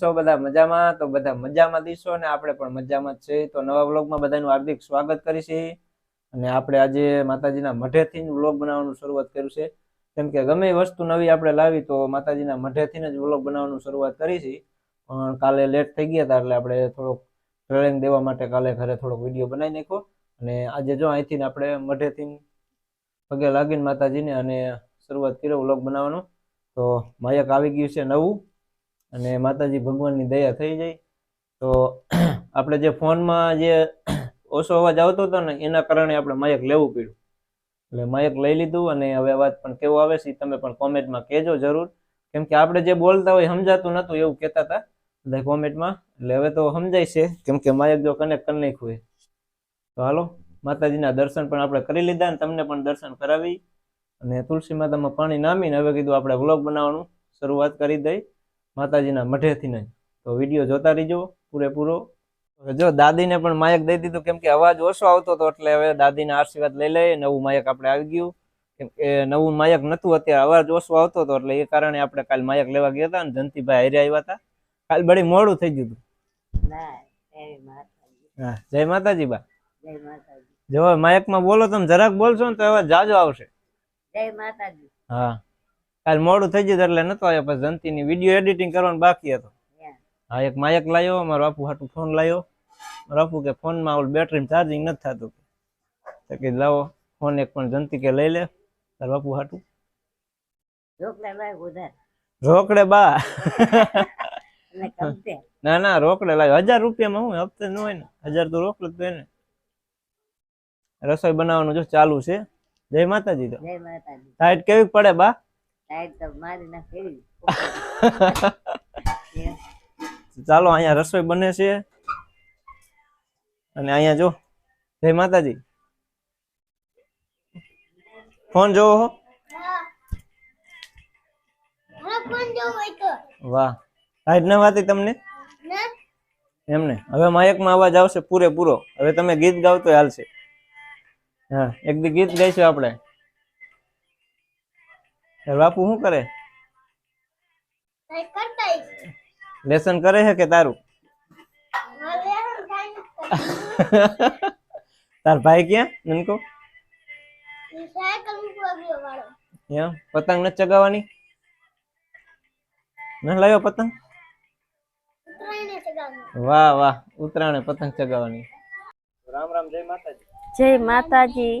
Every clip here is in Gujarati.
છો બધા મજામાં? તો બધા મજામાં દીશો અને આપણે પણ મજામાં જ છે તો નવા વ્લોગમાં બધાનું હાર્દિક સ્વાગત કરીશી. અને આપણે આજે માતાજીના મઢેથી વ્લોગ બનાવવાનું શરૂઆત કર્યું છે. કેમ કે ગમે વસ્તુ નવી આપણે લાવી તો માતાજીના મઢેથી જ વ્લોગ બનાવવાનું શરૂઆત કરી છે પણ કાલે લેટ થઈ ગયા હતા એટલે આપણે થોડોક ટ્રેનિંગ દેવા માટે કાલે ઘરે થોડોક વીડિયો બનાવી નાખ્યો. અને આજે જો અહીંથી આપણે મઢેથી પગે લાગીને માતાજીને અને શરૂઆત કર્યો વ્લોગ બનાવવાનું. તો માયક આવી ગયું છે નવું. અને માતાજી ભગવાનની દયા થઈ જાય. તો આપણે જે ફોનમાં જે ઓછો અવાજ આવતો હતો ને, એના કારણે આપણે માયક લેવું પડ્યું. એટલે માયક લઈ લીધું અને હવે અવાજ પણ કેવો આવે છે તમે પણ કોમેન્ટમાં કહેજો જરૂર. કેમ કે આપણે જે બોલતા હોય સમજાતું નતું એવું કહેતા હતા એટલે કોમેન્ટમાં. એટલે હવે તો સમજાય છે, કેમ કે માયક જો કનેક્ટ કરી નાખ્યું તો હાલો, માતાજીના દર્શન પણ આપણે કરી લીધા અને તમને પણ દર્શન કરાવી. અને તુલસી માતામાં પાણી નામીને હવે કીધું આપણે વ્લોગ બનાવવાનું. શરૂઆત કરી દઈ. માતાજીના મઢેથી નહીં. તો વીડિયો જોતા રહીજો પૂરેપૂરો. જો દાદીને પણ માયક દઈ દીધું કેમ કે અવાજ ઓછો આવતો હતો એટલે હવે દાદીના આશીર્વાદ લઈ લઈએ નવું માયક આપણે આવી ગયું. કેમ કે નવું માયક નતું અત્યારે અવાજ ઓછો આવતો હતો એટલે એ કારણે આપણે કાલ માયક લેવા ગયા હતા અને જંતીભાઈ હારે આવ્યા હતા. કાલ બડી મોડું થઈ ગયું હતું. જય માતાજી. હા જય માતાજી બા. જો માયકમાં બોલો તમે જરાક બોલશો ને તો અવાજ જાજો આવશે. જય માતાજી. હા. કાલ મોડું થઈ ગયું એટલે નતો આવ્યો પછી જંતીની વીડિયો એડિટિંગ કરવાનું બાકી હતો. હા એક માયક લાવ્યો મારો બાપુ હાટું ફોન લાવ્યો મારો બાપુ કે ફોનમાં ઓલું બેટરી ચાર્જિંગ નથી થતું. તો કે લાવો ફોન એક પણ જંતી કે લઈ લે તાર બાપુ હાટું. રોકડે બા. ના ના રોકડે લાવ્યો હજાર રૂપિયામાં હું હપ્તે ન હોય ને. હજાર તો રોકડ તો એને રસોઈ બનાવવાનું જો ચાલુ છે. જય માતાજી તો. જય માતાજી. સાઈડ કેવી પડે બા? સાહેબ ચાલો, અહીંયા રસોઈ બને છે. અને અહીંયા જો, જય માતાજી. ફોન જોવો હો. વાહ હાઈટ ન વાતી તમને? એમને. હવે માયકમાં અવાજ આવશે પૂરેપૂરો. હવે તમે ગીત ગાવ તો હાલશે. હા, એક દી ગીત ગાઈશું આપણે. બાપુ શું કરે? લેસન કરે છે કે તારું? તાર ભાઈ ક્યાં? નનકો? એમ? પતંગ નથી ચગાવવાની? ન લાવ્યો પતંગ? વાહ વાહ. ઉત્તરાયણે પતંગ ચગાવવાની. રામ રામ જય માતાજી. જય માતાજી.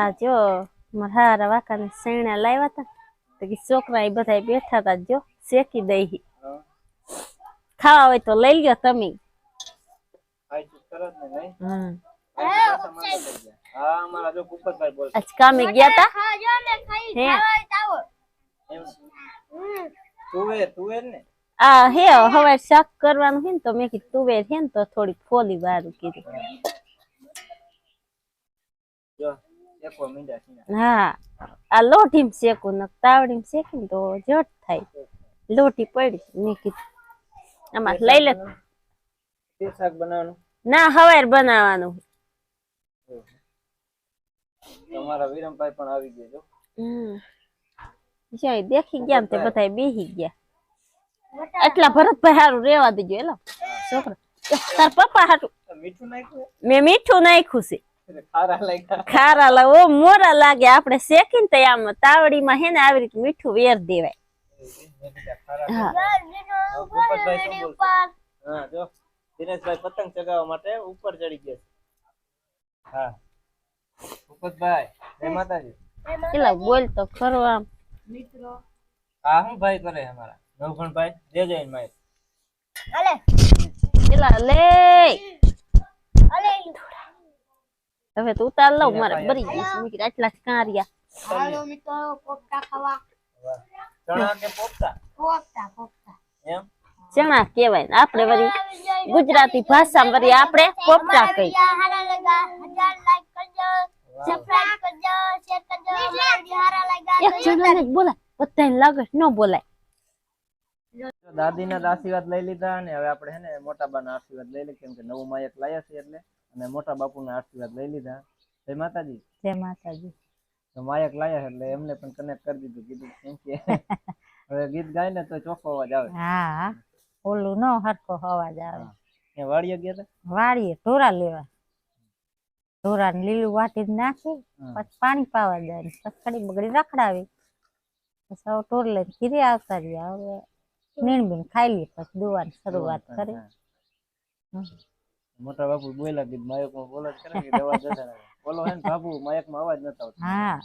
આ જો મારા હારા વાકાને શેણા લાવ્યા હતા તો કે છોકરા એ બધા બેઠા હતા જો શેકી દઈ હા. ખાવા હોય તો લઈ લ્યો તમે. કામે ગયા તા? હે. એમ? તુવેર તુવેર ને? આ હે હવે શાક કરવાનું છે ને તો મેં કીધું તુવેર છે ને તો થોડી ફોલી વારું કીધું હા આ લોઢીમ શેકું ને તાવડી શેકી તો જટ થાય. લોટી પડી મેં કીધું. આમાં લઈ લે. શાક બનાવવાનું? ના હવાર બનાવવાનું. તમારા વિરમભાઈ પણ આવી ગયા જો હમ દેખી ગયા તે બધા બેહી ગયા. એટલા ભરતભાઈ સારું રેવા દેજો એલો છોકરા. તાર પપ્પા હાટું મીઠું નાખ્યું? મેં મીઠું નાખ્યું છે. ખારા લાગ્યા. ખારા લા ઓ મોરા લાગે. આપણે શેકીને તો આમ તાવડીમાં હે ને આવી રીતે મીઠું વેર દેવાય. હા. જો. દિનેશભાઈ પતંગ ચગાવવા માટે ઉપર ચડી ગયા હા. ભૂપતભાઈ જય માતાજી. એલા બોલ તો ખરો આમ. હા હું ભાઈ કરે અમારા? નવઘણભાઈ જય જય માય એલા લે. હવે તો ઉતાર લઉં મારે બરી ગઈ છે. મેં કીધું આટલા જ કાંરિયા. ચણા કે પોપટા? એમ? ચણા કહેવાય ને આપણે વળી ગુજરાતી ભાષામાં વળી આપણે પોપટા કહી એક જણાને બોલાય. બધાને લાગે ન બોલાય. દાદીના આશીર્વાદ લઈ લીધા અને હવે આપણે હે ને મોટા બાના આશીર્વાદ લઈ લઈએ કેમ કે નવું માયક લાયા છે એટલે. અને મોટા બાપુના આશીર્વાદ લઈ લીધા. જય માતાજી. જય માતાજી. તો માયક લાયા એટલે એમને પણ કનેક્ટ કરી દીધું કીધું કેમ કે હવે ગીત ગાય ને તો ચોખ્ખો અવાજ આવે. હા ઓલું નો હરખો અવાજ આવે. એ વાડીએ ગયા હતા વાળીએ ઢોરા લેવા. ઢોરા ને લીલું વાટી નાખી પછી પાણી પાવા જાય પછી બગડી રખડાવી. પછી હવે ઢોર લઈને ઘીરે આવતા રહ્યા. હવે નીણ બીણ ખાઈ લઈએ પછી દોવાની શરૂઆત કરી. મોટા બાપુ બોલ્યા કીધું માયકમાં બોલો કરે કે દવા જતા રહે. બોલો હે ને બાપુ માયકમાં અવાજ નતો આવતો. હા.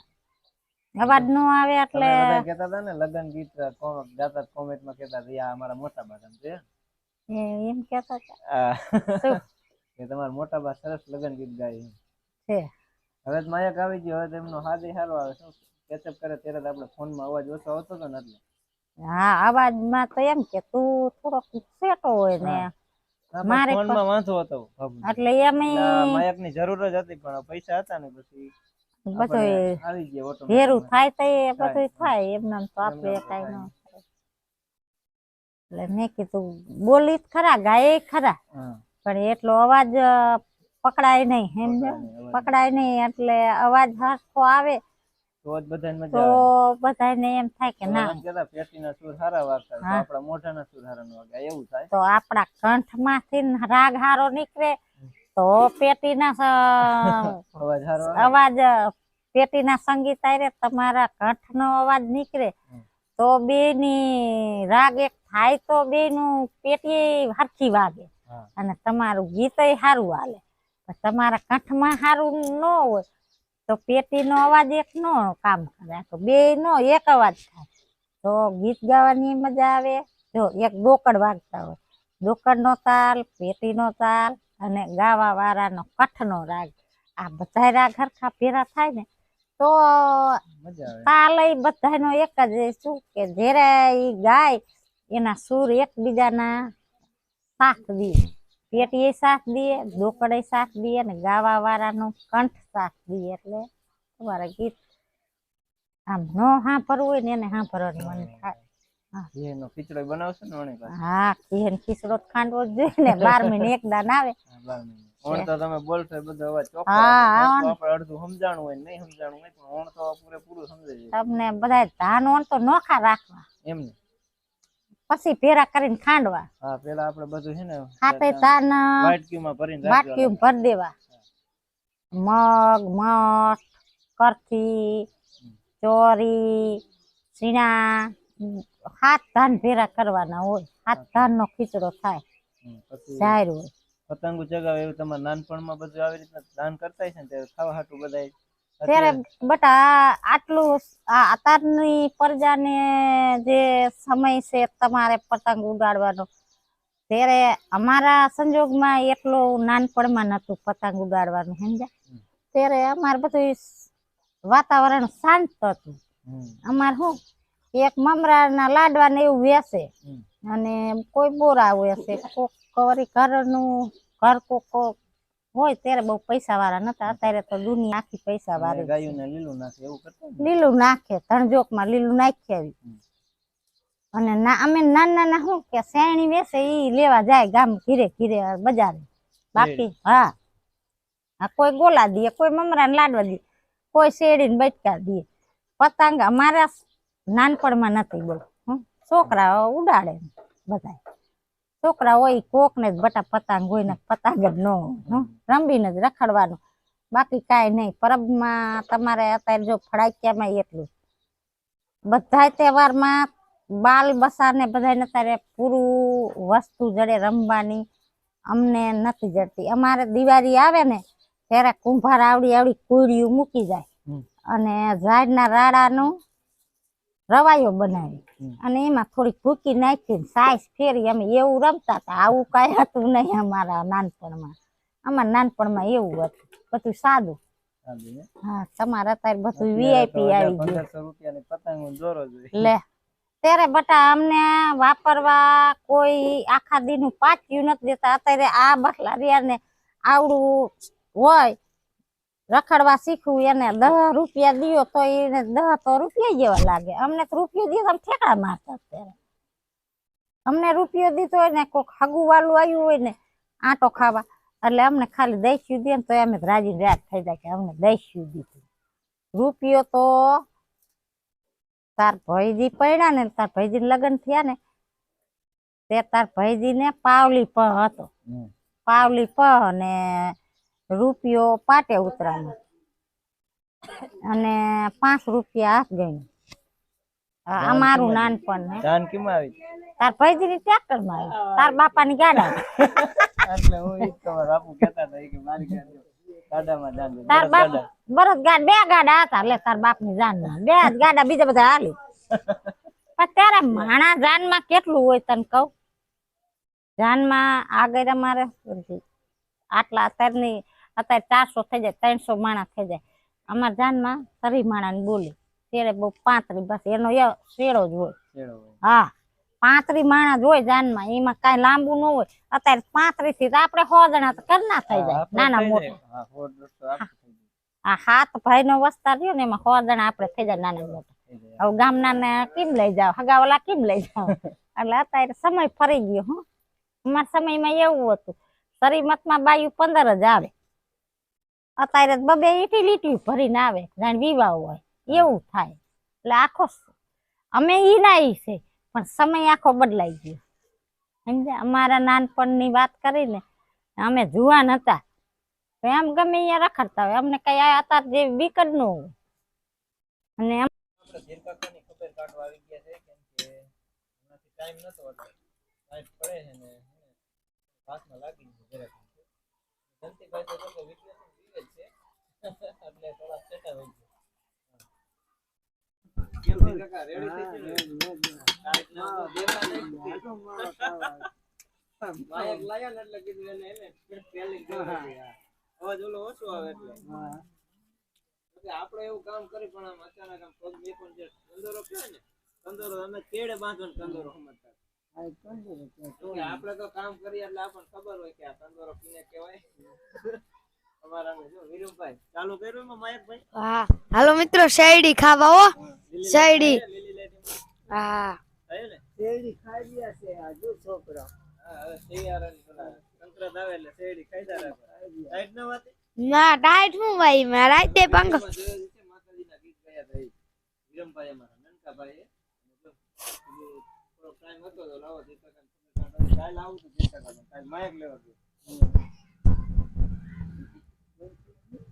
અવાજ નો આવે એટલે કેતા હતા ને લગન ગીત કોણ ગાતા કોમેન્ટમાં કહેતા હતા "ઈ આ અમારા મોટા બા છે. એમ. કેતા હતા. કે તમારા મોટા બા સરસ લગન ગીત ગાય છે હવે માયક આવી ગયો હવે તેમનો હાથ સારો આવે. શું કેચઅપ કરે ત્યારે આપણે ફોનમાં અવાજ ઓછો આવતો હતો ને એટલે. હા અવાજમાં તો એમ કે તું થોડોક સેટો હોય ને મારે ફોનમાં વાંધો હતો એટલે અમે માયકની જરૂર જ હતી પણ પૈસા હતા ને પછી બધું આવી ગયા automatic. ભેરું થાય તો એ બધું થાય. થાય તો આપણે એમને તો કાંઈ થાય. ન એટલે મેં કીધું બોલી જ ખરા ગાય ખરા. પણ એટલો અવાજ પકડાય નહીં સમજો પકડાય નહીં, પકડાય નહીં એટલે અવાજ હરખો આવે તો જ બધાને મજા આવે. બધાને એમ થાય કે ના. એમ પેટીના સુર સારા વાગતા તો આપણા મોઢાના સુર સારા ન વાગે. એવું થાય? તો આપણા કંઠમાંથી રાગ હારો નીકળે તો પેટીના અવાજ આવે. અવાજ પેટીના સંગીત આરે તમારા કંઠનો અવાજ નીકળે તો બેની રાગ એક થાય તો બેનું પેટી હરખી વાગે. અને તમારું ગીત સારું હાલે. તમારા કંઠમાં સારું ન હોય તો પેટીનો અવાજ એક નો કામ કરે તો બે નો એક અવાજ થાય. તો ગીત ગાવાની મજા આવે જો એક ડોકડ વાગતા હોય. ડોકડનો તાલ પેટીનો તાલ અને ગાવા વાળાનો કઠનો રાગ. આ બધા રાગ હરખા ભેરા થાય ને તો તાલ એ બધાનો એક જ શું કે જ્યારે ગાય એના સુર એકબીજાના સાથ દે પેટીએ સાથ દઈએ ડોકડે સાથ દઈએ ને ગાવા વાળાનો કંઠ સાથ દઈએ એટલે તમારા ગીત આમ ન સાંભળવું હોય ને એને સાંભળવાનું મન થાય. હા. ખીચડો ખાંડવો જ જોઈએ ને બાર મહિને એક દાન આવે. ઓણ તો તમે બોલશો બધો અવાજ ચોખ્ખો હા, આવે. ઓણ. ઓણ. તો આપણે અડધું સમજાણું હોય નહીં સમજાણું હોય પણ ઓણ તો પૂરેપૂરું સમજાઈ તમને બધા ધાન ઓણ તો નોખા રાખવા. એમ ને? પછી ભેરા કરીને ખાંડવા. હા પેલા આપણે બધું છે ને ખાતે ધાન વાટકીમાં ભરીને ભરી દેવા. મગ મઠ કરથી ચોરી સીણા હાથ ધાન ભેરા કરવાના હોય. હાથ ધાન નો ખીચડો થાય. સારું જાહેર હોય. પતંગો ચગાવે એવું તમારે નાનપણમાં બધું આવી રીતના દાન કરતા છે ને ત્યારે ખાવા હાટું બધાય? ત્યારે બટ આટલું આ અત્યારની પ્રજાને જે સમય છે તમારે પતંગ ઉડાડવાનો ત્યારે અમારા સંજોગમાં એટલું નાનપણમાં નતું પતંગ ઉડાડવાનું સમજ્યા? ત્યારે અમારે બધું વાતાવરણ શાંત હતું. અમારે શું એક મમરાના લાડવા ને એવું વેસે અને કોઈ બોરા વેસે કોક વરી ઘરનું ઘર કોક હોય ત્યારે બહુ પૈસા વાળા નતા અત્યારે તો દુનિયા આખી પૈસા વાળી ગાયોને લીલું નાખે એવું કરતા ને? લીલું નાખે ધણજોકમાં લીલું નાખી આવી. અને ના અમે નાના નાના શું કે શેણી વેસે ઈ લેવા જાય ગામ ઘીરે ઘીરે બજારે. બાકી હા. હા કોઈ ગોલા દે કોઈ મમરાને લાડવા દે કોઈ શેરડીને બટકા દે. પતંગ અમારા નાનપણમાં નથી બોલ હમ. છોકરા ઉડાડે બધા છોકરા હોય કોક ને જ બટા પતંગ હોય ને પતંગ જ ન હોય રમીને જ રખડવાનું. બાકી કાંઈ નહીં પરબમાં તમારે અત્યારે જો ફડાક્યામાં એટલું. બધા તહેવારમાં બાલ બસાને બધાને અત્યારે પૂરું વસ્તુ જડે રમવાની અમને નથી જડતી. અમારે દિવાળી આવે ને ત્યારે કુંભાર આવડી આવડી કુડીયું મૂકી જાય. અને ઝાડના રાડાનું રવાયો બનાવી. અને એમાં થોડીક ભૂકી નાખી સાઈઝ ફેરી અમે એવું રમતા હતા. આવું કાંઈ હતું નહીં અમારા નાનપણમાં. અમારા નાનપણમાં એવું હતું. બધું સાદું. હા તમારે અત્યારે બધું વીઆઈપી આવી ગયું. લે ત્યારે બટા અમને વાપરવા કોઈ આખા દીનું પાચ્યું નથી દેતા. અત્યારે આ બટલા ને આવડું હોય રખડવા શીખવું એને દહ રૂપિયા દિયો તો એને દહ તો રૂપિયા જેવા લાગે. અમને તો રૂપિયો દીધો આમ ઠેકડા મારતા અત્યારે. અમને રૂપિયો દીધો હોય ને કોઈક હગું વાલું આવ્યું હોય ને આટો ખાવા. એટલે અમને ખાલી દઈશું દે ને તો અમે રાજી રાત થઈ જાય કે અમને દઈશું દીધું રૂપિયો તો તાર ભાઈજી પડ્યા ને તાર ભાઈજી લગ્ન થયા ને તે તાર ભાઈજી ને પાવલી પ હતો. પાવલી પ ને રૂપિયો પાટે ઉતરાનો અને પાંચ રૂપિયા હાથ આ મારું નાનપણ ને જાન કેમાં આવી? તાર ભાઈજી ની ટ્રેક્ટરમાં આવી. તાર બાપા ની ગાડા એટલે હું ઈ તમારા બાપુ કહેતા હતા કે મારી ગાડી ગાડામાં જાન તાર બાપ. બરસ ગાડ બે ગાડા હતા લે તાર બાપની જાન બે જ ગાડા બીજા બધા હાલી. પણ તારા માણા જાનમાં કેટલું હોય તને કહું? જાનમાં આગળ અમારે આટલા અત્યારની અત્યારે ચારસો થઈ જાય ત્રણસો માણા થઈ જાય. અમારા જાનમાં સરી માણા બોલી ત્યારે બહુ પાંત્રી બસ એનો એ શેડો જ હોય. હા પાંત્રી માણા જ હોય જાનમાં એમાં કઈ લાંબુ ન હોય. અત્યારે પાંત્રીસથી આપડે આપણે સો જણા તો કરના થઈ જાય નાના મોટા. હા. આ હાથ ભાઈ નો વસ્તાર રહ્યો ને એમાં સો જણા આપણે થઈ જાય નાના મોટા. હવે ગામના ને કેમ લઈ જાવ હગાવલા કેમ લઈ જાવ એટલે અત્યારે સમય ફરી ગયો હું. અમારા સમયમાં એવું હતું. શરીમતમાં બાયું પંદર જ આવે. અત્યારે બબે ઈટી લીટી ભરીને આવે, જાણે વિવાહ હોય, એવું થાય. એટલે આખો અમે ઈ ના છે, પણ સમય આખો બદલાઈ ગયો. સમજ્યા? અમારા નાનપણની વાત કરીને અમે જુવાન હતા. તો એમ ગમે અહીંયા રખડતા હોય, અમને કઈ અત્યારે જે વિકટ ન હોય. અને એમ લાગી ગયું જરાક જંતીભાઈ તો જો કે વીડિયો તો વિવે આપણે એવું કામ કરી પણ આમ અચાનક આમ પગ બે પણ કંદોરો કહેવાય ને કંદોરો અમે કેડે બાંધો ને કંદોરો સમજતા આપડે તો કામ કરીએ એટલે આપણને ખબર હોય કે આ કંદોરો કિને કહેવાય જો હા. હાલો મિત્રો શેરડી ખાવા હો. શેરડી. હા. શેરડી ખાઈ ગયા છે છોકરો. ખાઈતા રાખો સાઈડ ન વાતે? ના ટાઈટ હું ભાઈ મેં રાતે પંખ. માયક લેવા ગયો. ના ના બંધ ન થાય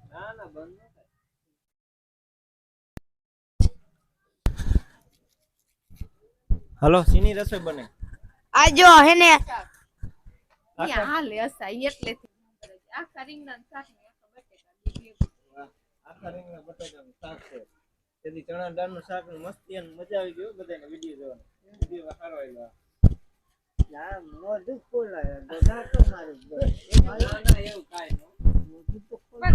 હલો? સીની રસોઈ બને. આ જો હે ને. હાલે હસા એટલે આખા રીંગણા શાક ને આખા બટેકા રીંગણા બટાકાનું શાક છે. તેથી ચણા દાળનું શાકનું મસ્તી અને મજા આવી ગયો બધાને વિડિયો જોવાનો. વિડિયો સારો આવ્યો ના, ના,